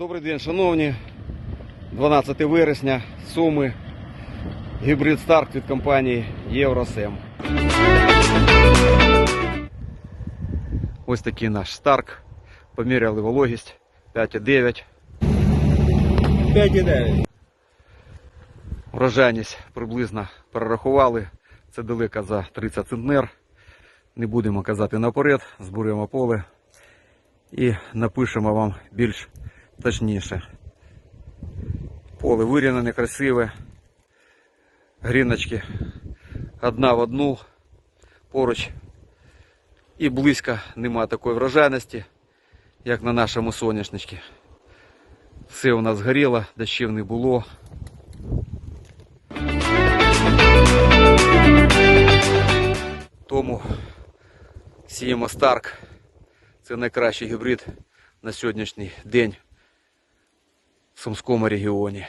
Добрий день, шановні. 12 вересня, Суми. Гібрид Старк від компанії Євросем. Ось такий наш Старк. Поміряли вологість 5,9. 5,9. Врожайність приблизно перерахували. Це далеко за 30 центнер. Не будемо казати наперед, збуримо поле і напишемо вам більш точніше. Поле вирівняне, красиве. Гріночки одна в одну поруч. І близько нема такої врожайності, як на нашому соняшничці. Все у нас згоріло, дощів не було. Тому сіємо Старк. Це найкращий гібрид на сьогоднішній день Сумському регіоні.